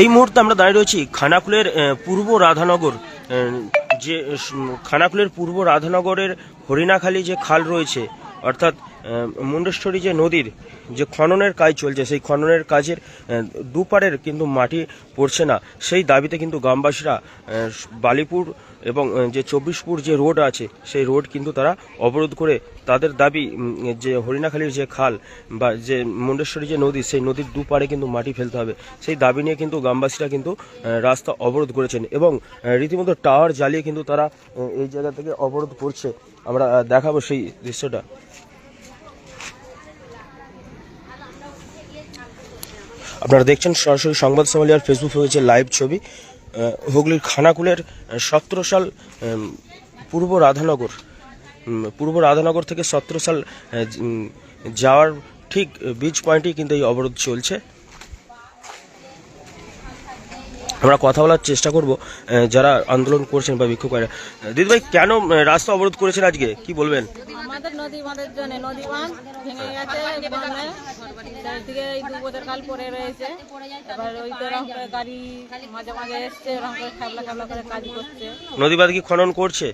এই মুহূর্তে আমরা দাঁড়িয়ে রয়েছি খানাকুলের পূর্ব রাধানগর যে খানাকুলের পূর্ব রাধানগরের হরিণাখালী যে খাল রয়েছে, অর্থাৎ মুন্ডেশ্বরী যে নদীর যে খননের কাজ চলছে, সেই খননের কাজের দুপারের কিন্তু মাটি পড়ছে না। সেই দাবিতে কিন্তু গ্রামবাসীরা বালিপুর এবং যে চব্বিশপুর যে রোড আছে, সেই রোড কিন্তু তারা অবরোধ করে তাদের দাবি যে হরিণাখালীর যে খাল বা যে মুন্ডেশ্বরী যে নদী, সেই নদীর দুপারে কিন্তু মাটি ফেলতে হবে। সেই দাবি নিয়ে কিন্তু গ্রামবাসীরা কিন্তু রাস্তা অবরোধ করেছেন এবং রীতিমতো টাওয়ার জ্বালিয়ে কিন্তু তারা এই জায়গা থেকে অবরোধ করছে। আমরা দেখাবো সেই দৃশ্যটা। আপনারা দেখছেন সরাসরি সংবাদ সম্মেলন আর ফেসবুক হয়েছে লাইভ ছবি। হুগলির খানাকুলের সতেরো সাল পূর্ব রাধানগর পূর্ব রাধানগর থেকে সতেরো সাল যাওয়ার ঠিক বিচ পয়েন্টেই কিন্তু এই অবরোধ চলছে। আমরা কথা বলার চেষ্টা করব যারা আন্দোলন করছেন বা বিক্ষোভ করে দিদিভাই কেন রাস্তা অবরোধ করেছেন আজকে? কি বলবেন? আমাদের নদী বাঁধের জন্য। নদী বাঁধ ভেঙে গেছে চারিদিকে এই দু বছর কাল পরে রয়েছে। এবার ওই তো করে গাড়ি মাঝে মাঝে এসছে এরকম করে খাবলা খাবলা করে কাজ করছে। নদীবাদ কি খনন করছে?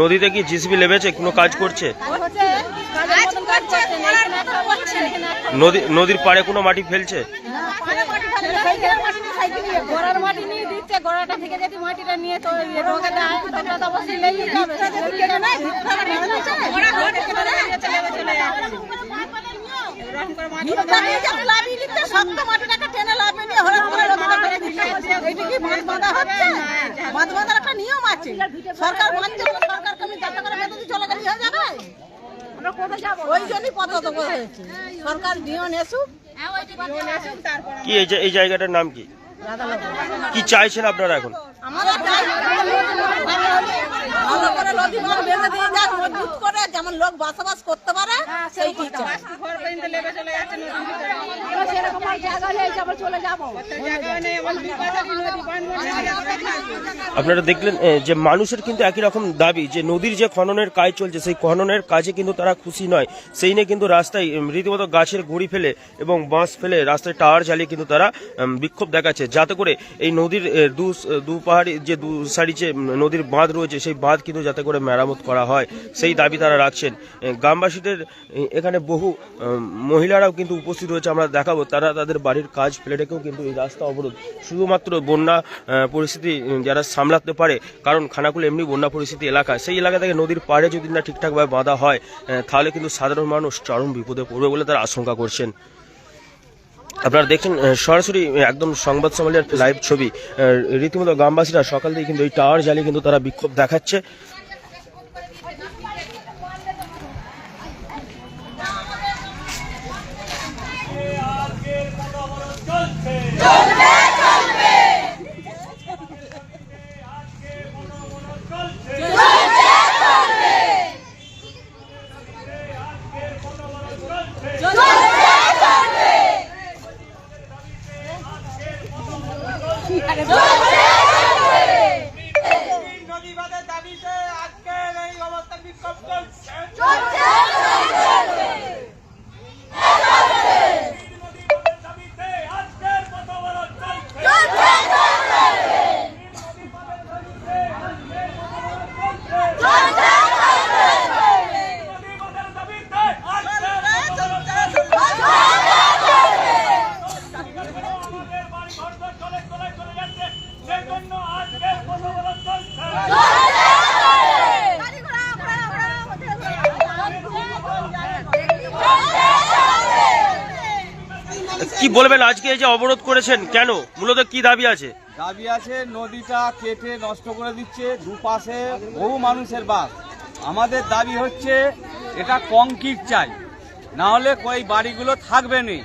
নদীতে কি জিসিবি লেবেছে? কোনো কাজ করছে? নদী নদীর পাড়ে কোনো মাটি ফেলছে গোড়ার মাটি নিয়ে থেকে যদি মাটিটা নিয়ে তো রোগে দেয় তোমরা তো অবশ্যই লেগে যাবে কেটে নেয় এরকম করে মাটি সরকার মানছে না, সরকারকে যাতে করে বেঁধে চলে গেলে হয়ে যাবে? ওই জন্যই পদ্ধতি হয়েছে। সরকার নিয়ম এসুক। কি এই জায়গাটার নাম কি? কি চাইছেন আপনারা এখন? ভালো করে নদী বাঁধ বেঁধে দিয়ে যাক মজবুত করে যেমন লোক বসবাস করতে পারে সেইটি। সেরকম জায়গা চলে যাব। বাঁধ আপনারা দেখলেন যে মানুষের কিন্তু একই রকম দাবি যে নদীর যে খননের কাজ চলছে সেই খননের কাজে কিন্তু তারা খুশি নয়। সেই নিয়ে কিন্তু রাস্তায় রীতিমতো গাছের গুঁড়ি ফেলে এবং বাঁশ ফেলে রাস্তায় টাওয়ার জ্বালিয়ে কিন্তু তারা বিক্ষোভ দেখাচ্ছে। যাতে করে এই নদীর দু দু পাহাড়ি যে দু সারি যে নদীর বাঁধ রয়েছে সেই বাঁধ কিন্তু যাতে করে মেরামত করা হয়, সেই দাবি তারা রাখছেন। গ্রামবাসীদের এখানে বহু মহিলারাও কিন্তু উপস্থিত রয়েছে, আমরা দেখাবো। তারা তাদের বাড়ির কাজ ফেলে রেখেও কিন্তু এই রাস্তা অবরোধ। শুধুমাত্র বন্যা পরিস্থিতি যারা সামলাতে পারে, কারণ খানাকুল এমনি বন্যা পরিস্থিতি এলাকা। সেই এলাকা থেকে নদীর পাড়ে যদি না ঠিকঠাকভাবে বাঁধা হয় তাহলে কিন্তু সাধারণ মানুষ চরম বিপদে পড়বে বলে তারা আশঙ্কা করছেন। আপনারা দেখছেন সরাসরি একদম সংবাদ সম্মেলনের লাইভ ছবি। রীতিমতো গ্রামবাসীরা সকাল থেকে কিন্তু এই টাওয়ার জ্বালিয়ে কিন্তু তারা বিক্ষোভ দেখাচ্ছে নদীবাদের দাবিতে আজকের এই অবস্থান বিক্ষোভ চলছে নদীবাদের দাবিতে আজকের পথ অবরোধ চলছে নদীবাদের দাবিতে আজকের পথ অবরোধ চলছে আমাদের বাড়ি ঘরদোর চলে চলে চলে যাচ্ছে সেই জন্য আজকের পথ অবরোধ চলছে কি বলবেন, আজকে এই যে অবরোধ করেছেন, কেন? মূলত কি দাবি আছে? দাবি আছে, নদীটা কেটে নষ্ট করে দিচ্ছে, দুপাশে বহু মানুষের বাস। আমাদের দাবি হচ্ছে, এটা কংক্রিট চাই। না হলে ওই বাড়িগুলো থাকবে না।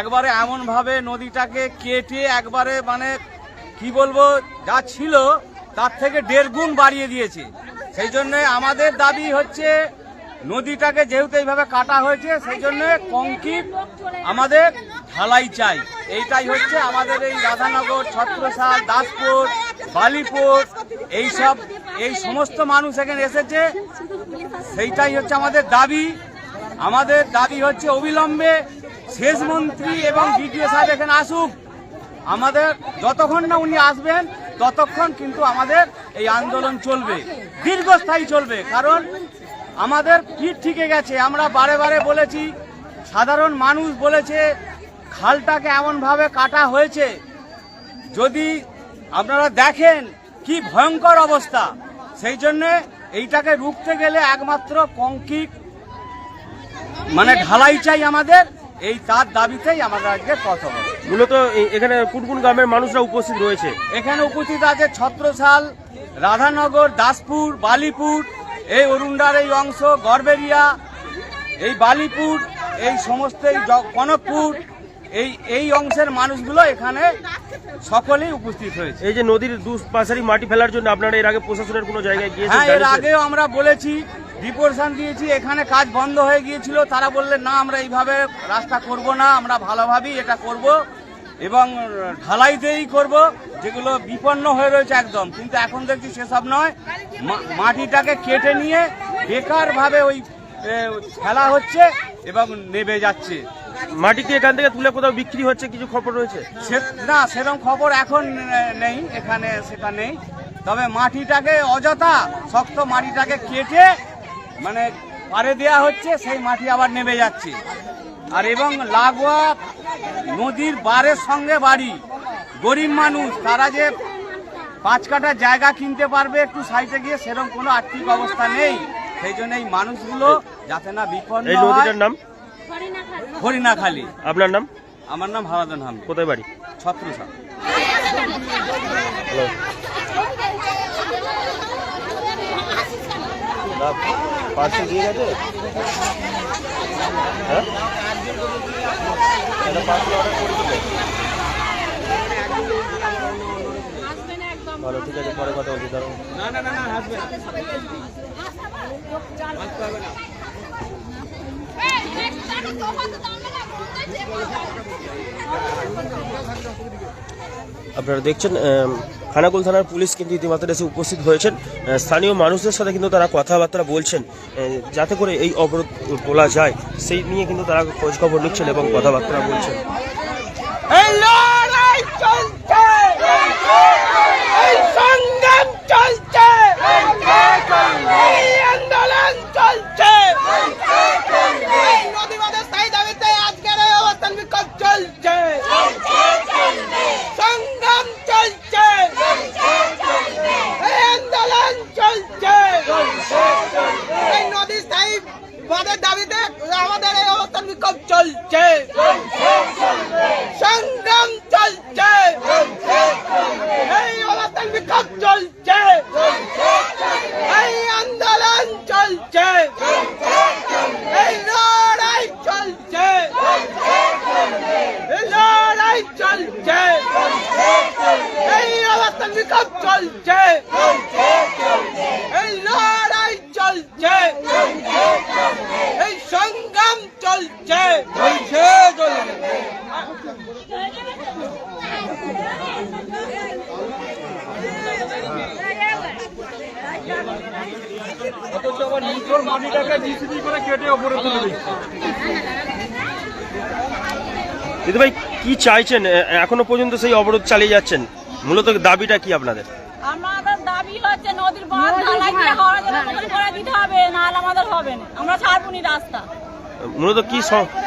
একবারে এমনভাবে নদীটাকে কেটে একবারে মানে কি বলব, যা ছিল, তার থেকে দেড় গুণ বাড়িয়ে দিয়েছে। সেই জন্য আমাদের দাবি হচ্ছে, নদীটাকে যেহেতু এইভাবে কাটা হয়েছে, সেই জন্য কংক্রিট আমাদের ঢালাই চাই। এইটাই হচ্ছে আমাদের এই রাধানগর ছত্রসাল দাসপুর, বালিপুর, এইসব, এই সমস্ত মানুষ এখানে এসেছে। সেইটাই হচ্ছে আমাদের দাবি। আমাদের দাবি হচ্ছে অবিলম্বে শেষ মন্ত্রী এবং বিডিও সাহেব এখানে আসুক। আমাদের যতক্ষণ না উনি আসবেন, ততক্ষণ কিন্তু আমাদের এই আন্দোলন চলবে। দীর্ঘস্থায়ী চলবে, কারণ আমাদের পিঠ ঠিকে গেছে। আমরা বারে বারে বলেছি, সাধারণ মানুষ বলেছে খালটাকে এমনভাবে কাটা হয়েছে যদি আপনারা দেখেন কি ভয়ঙ্কর অবস্থা সেই জন্যে এইটাকে রুখতে গেলে একমাত্র কংক্রিট মানে ঢালাই চাই আমাদের এই তার দাবিতেই আমাদের আজকে পথ হবে। মূলত এখানে কোন কোন গ্রামের মানুষরা উপস্থিত রয়েছে। এখানে উপস্থিত আছে ছত্রসাল রাধানগর দাসপুর বালিপুর এই অরুণার এই অংশ গড়বেরিয়া এই বালিপুর এই সমস্ত এই কনকপুর এই এই অংশের মানুষগুলো এখানে সকলেই উপস্থিত হয়েছে। এই যে নদীর দু পাশারি মাটি ফেলার জন্য আপনারা এর আগে প্রশাসনের কোনো জায়গায় গিয়েছেন হ্যাঁ এর আগেও আমরা বলেছি ডিপোর্শন দিয়েছি এখানে কাজ বন্ধ হয়ে গিয়েছিল তারা বললেন না আমরা এইভাবে রাস্তা করব না আমরা ভালোভাবেই এটা করব এবং ঢালাই দিয়েই করব। যেগুলো বিপন্ন হয়ে রয়েছে একদম কিন্তু এখন দেখছি সেসব নয়। মাটিটাকে কেটে নিয়ে বেকারভাবে ওই খেলা হচ্ছে এবং নেবে যাচ্ছে। মাটি কি এখান থেকে তুলে কোথাও বিক্রি হচ্ছে কিছু খবর রয়েছে? না সেরকম খবর এখন নেই এখানে সেটা নেই। তবে মাটিটাকে অযথা শক্ত মাটিটাকে কেটে মানে পারে দেয়া হচ্ছে সেই মাটি আবার নেমে যাচ্ছে। আর এবং লাগোয়া নদীর বারের সঙ্গে বাড়ি গরিব মানুষ তারা যে পাঁচ কাটা জায়গা কিনতে পারবে একটু সাইডে গিয়ে সেরকম কোনো আর্থিক অবস্থা নেই। সেই জন্য এই মানুষগুলো যাতে না বিপন্ন এই নদীটার নাম? হরিণাখালী আপনার নাম? আমার নাম হারাদন হামদি। কোথায় বাড়ি? ছত্রসা পার্সেল দিয়ে গেছে? হ্যাঁ? একটা parcel order করে দিলে? ভালো ঠিক আছে পরে কথা বলছি দাঁড়াও। আপনারা দেখছেন খানাকুল থানার পুলিশ কিন্তু ইতিমধ্যে এসে উপস্থিত হয়েছেন। স্থানীয় মানুষদের সাথে কিন্তু তারা কথাবার্তা বলছেন যাতে করে এই অবরোধ তোলা যায়। সেই নিয়ে কিন্তু তারা খোঁজখবর নিচ্ছেন এবং কথাবার্তা বলছেন এই লড়াই চলছে এই সংগ্রাম চলছে এই আন্দোলন চলছে এই নদীবাদের স্থায়ী দাবিতে আজকের এই অবস্থান বিক্ষোভ চলছে সংগ্রাম চলছে এই আন্দোলন চলছে এই নদী স্থায়ী বাদের দাবিতে আমাদের এই অবস্থান বিক্ষোভ চলছে সংগ্রাম চলছে এই অবস্থান বিক্ষোভ চলছে এই আন্দোলন চলছে এই লড়াই চলছে এই লড়াই চলছে এই অবস্থান বিক্ষোভ চলছে এই লড়াই চলছে। এই সংগ্রাম চলছে। চলছে চলছে দিদি ভাই কি চাইছেন? এখনও পর্যন্ত সেই অবরোধ চালিয়ে যাচ্ছেন? মূলত দাবিটা কি আপনাদের? দাবি হচ্ছে নদীর বাঁধ ঢালাই দিয়ে হাওড়া জেলা দখল করে দিতে হবে নাহলে আমাদের হবে না। আমরা ছাড়বনি রাস্তা। মূলত কি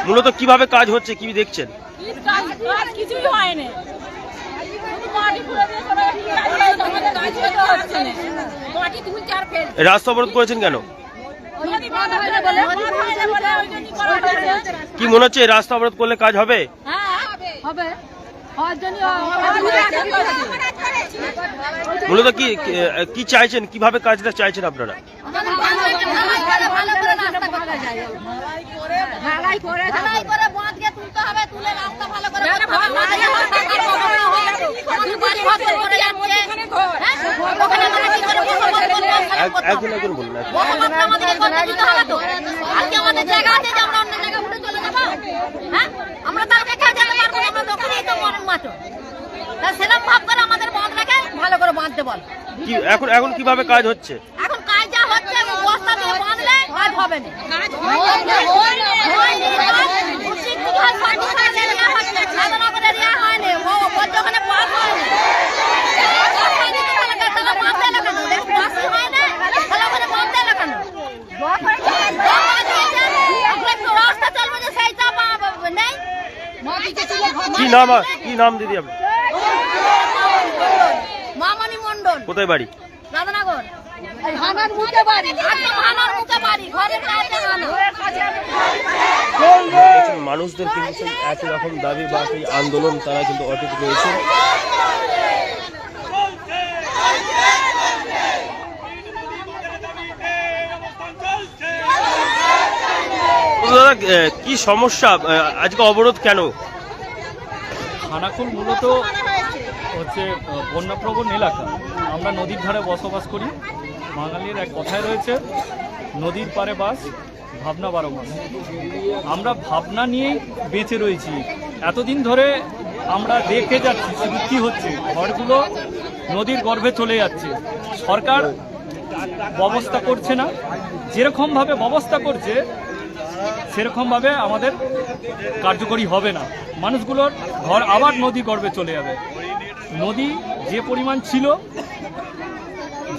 মূলত কীভাবে কাজ হচ্ছে কি দেখছেন? কি কাজ কাজ কিছুই হয়নি শুধু মাটি খুঁড়ে দিয়ে চলে গেছে, আমাদের কাজ করতে হচ্ছে না। কি কি চাইছেন কীভাবে কাজটা চাইছেন আপনারা করে করে করে করে বলে করে করে মনে করে করে করে করে হ্যাঁ, করে করে। করে কি করে কি চাইছেন কীভাবে কাজটা চাইছেন আপনারা ঢালাই করে করে করে করে করে ভালো করে করে করে করে। করে করে করে করে করে করে। করে তো করে করে হবে করে করে করে করে করে করে? করে করে করে করে করে করে ভালো করে করে করে করে করে করে করে করে করে করে করে করে কিছু করে সঠিক করে এরিয়া করে সাধারণত এরিয়া হয়নি, ও- ওর যখন পাস হয়নি। পাস হয়নি তো তাহলে কে- তাহলে বাঁধতে না, করে দিয়েছে, এখন একটু রাস্তা চলবে যে সেইটা বা- বা- নেই। কি নাম কি নাম দিদি আপনি মামনি মন্ডল কোথায় বাড়ি? রাধানগর। হানার মুখে বাড়ি। হানার মুখে বাড়ি। ঘরের কাছে হানা মানুষদের কিন্তু সেই একই রকম দাবি বা সেই আন্দোলন তারা কিন্তু অটুট রয়েছে। দাদা কি সমস্যা? আজকে অবরোধ কেন? খানাকুল মূলত হচ্ছে বন্যাপ্রবণ এলাকা। আমরা নদীর ধারে বসবাস করি। বাঙালির এক কথায় রয়েছে, নদীর পারে বাস, ভাবনা বারো মাস। আমরা ভাবনা নিয়েই বেঁচে রয়েছি। এতদিন ধরে আমরা দেখে যাচ্ছি শুধু কী হচ্ছে। ঘরগুলো নদীর গর্ভে চলে যাচ্ছে। সরকার ব্যবস্থা করছে না। যেরকমভাবে ব্যবস্থা করছে, সেরকমভাবে আমাদের কার্যকরী হবে না। মানুষগুলোর ঘর আবার নদী গর্ভে চলে যাবে। নদী যে পরিমাণ ছিল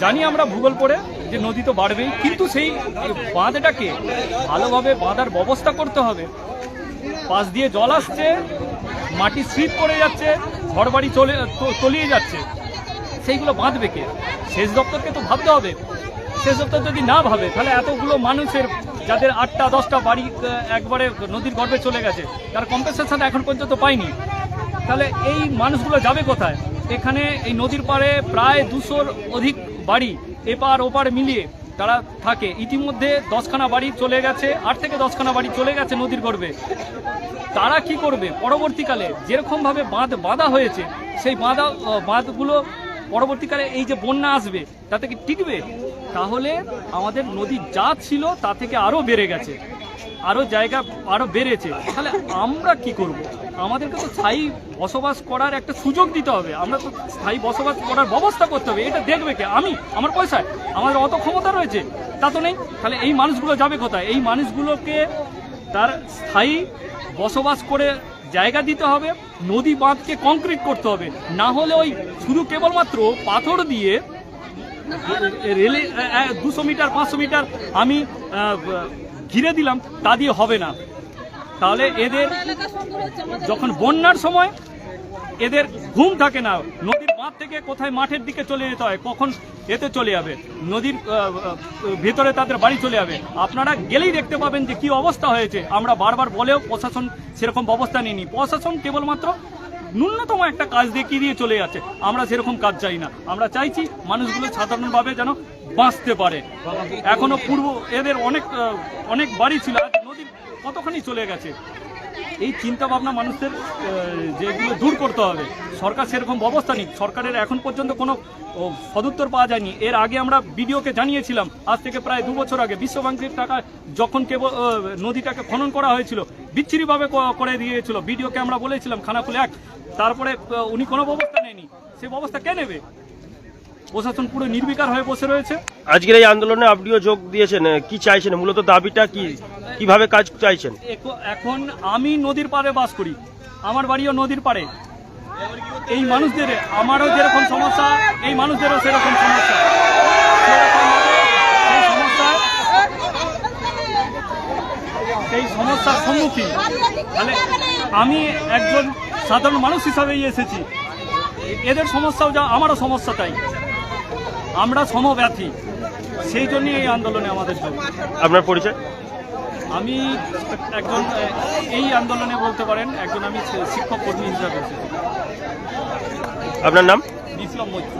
জানি আমরা ভূগোল পড়ে যে নদী তো বাড়বেই, কিন্তু সেই বাঁধটাকে ভালোভাবে বাঁধার ব্যবস্থা করতে হবে। পাশ দিয়ে জল আসছে, মাটি স্লিপ করে যাচ্ছে, ঘরবাড়ি চলে তলিয়ে যাচ্ছে। সেইগুলো বাঁধবে কে? সেচ দপ্তরকে তো ভাবতে হবে। সেচ দপ্তর যদি না ভাবে, তাহলে এতগুলো মানুষের, যাদের আটটা, দশটা বাড়ি একবারে নদীর গর্ভে চলে গেছে, তার কম্পেনসেশন এখন পর্যন্ত পায়নি। তাহলে এই মানুষগুলো যাবে কোথায়? এখানে এই নদীর পাড়ে প্রায় দুশোর অধিক বাড়ি এপার ওপার মিলিয়ে তারা থাকে। ইতিমধ্যে দশখানা বাড়ি চলে গেছে, আট থেকে দশখানা বাড়ি চলে গেছে নদীর গর্ভে। তারা কি করবে? পরবর্তীকালে যেরকমভাবে বাঁধ বাঁধা হয়েছে, সেই বাঁধা বাঁধগুলো পরবর্তীকালে এই যে বন্যা আসবে, তাতে কি টিকবে? তাহলে আমাদের নদী যা ছিল, তা থেকে আরও বেড়ে গেছে। আরও জায়গা আরও বেড়েছে, তাহলে আমরা কি করব? আমাদেরকে তো স্থায়ী বসবাস করার একটা সুযোগ দিতে হবে। আমরা তো স্থায়ী বসবাস করার ব্যবস্থা করতে হবে। এটা দেখবে কে? আমি, আমার পয়সায়। আমাদের অত ক্ষমতা রয়েছে, তা তো নেই। তাহলে এই মানুষগুলো যাবে কোথায়? এই মানুষগুলোকে তার স্থায়ী বসবাস করে জায়গা দিতে হবে, নদী বাঁধকে কংক্রিট করতে হবে। না হলে ওই শুধু কেবলমাত্র পাথর দিয়ে রেলে দুশো মিটার, পাঁচশো মিটার আমি ঘিরে দিলাম, তা দিয়ে হবে না। তাহলে এদের যখন বন্যার সময় এদের ঘুম থাকে না, নদীর বাঁধ থেকে কোথায় মাঠের দিকে চলে যেতে হয়, কখন এতে চলে যাবে? নদীর ভেতরে তাদের বাড়ি চলে যাবে। আপনারা গেলেই দেখতে পাবেন যে কি অবস্থা হয়েছে। আমরা বারবার বলেও প্রশাসন সেরকম ব্যবস্থা নেয়নি। প্রশাসন কেবলমাত্র ন্যূনতম একটা কাজ দেখিয়ে দিয়ে চলে যাচ্ছে? আমরা সেরকম কাজ চাই না। আমরা চাইছি মানুষগুলো সাধারণভাবে যেন বাঁচতে পারে। এখনও পূর্ব এদের অনেক অনেক বাড়ি ছিল নদীর কতখানি চলে গেছে? এই চিন্তা ভাবনা মানুষদের যেগুলো দূর করতে হবে। সরকার সেরকম ব্যবস্থা নিক। সরকারের এখন পর্যন্ত কোনো সদুত্তর পাওয়া যায়নি। এর আগে আমরা বিডিওকে জানিয়েছিলাম, আজ থেকে প্রায় দু বছর আগে বিশ্বব্যাংকের টাকা যখন কেবল নদীটাকে খনন করা হয়েছিল, বিচ্ছিরিভাবে করে দিয়েছিল। বিডিওকে আমরা বলেছিলাম, খানাকুল এক, তারপরে উনি কোনো ব্যবস্থা নেয়নি। সে ব্যবস্থা কে নেবে? প্রশাসন পুরো নির্বিকার হয়ে বসে রয়েছে। আজকের এই আন্দোলনে আপনিও যোগ দিয়েছেন কি চাইছেন? মূলত দাবিটা কি? কীভাবে কাজ চাইছেন? এখ- এখন আমি নদীর পাড়ে বাস করি আমার বাড়িও নদীর পাড়ে। এই মানুষদের আমারও যেরকম সমস্যা এই মানুষদেরও সেরকম সমস্যা। সেই সমস্যার সম্মুখীন। তাহলে আমি একজন সাধারণ মানুষ হিসাবেই এসেছি। এদের সমস্যাও যা আমারও সমস্যা তাই। আমরা সমব্যথী। সেই জন্যই এই আন্দোলনে আমাদের যোগ। আপনার পরিচয়? আমি একজন এই আন্দোলনে বলতে পারেন একজন আমি শিক্ষক কর্মী হিসাবে। আপনার নাম? বিপ্লব মৈত্র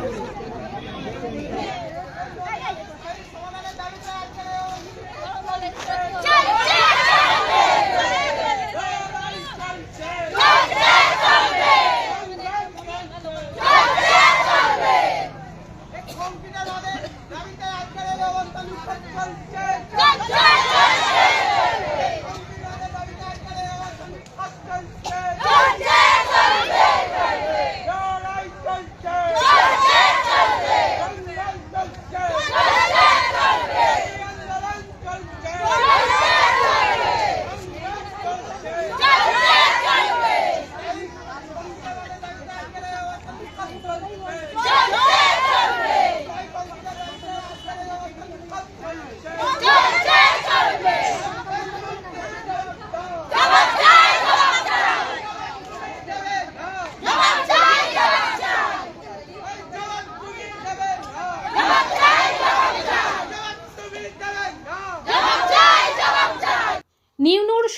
দাবিতে আজকের এই অবস্থান বিক্ষোভ চলছে দাবিতে আজকের এই অবস্থান বিক্ষোভ চলছে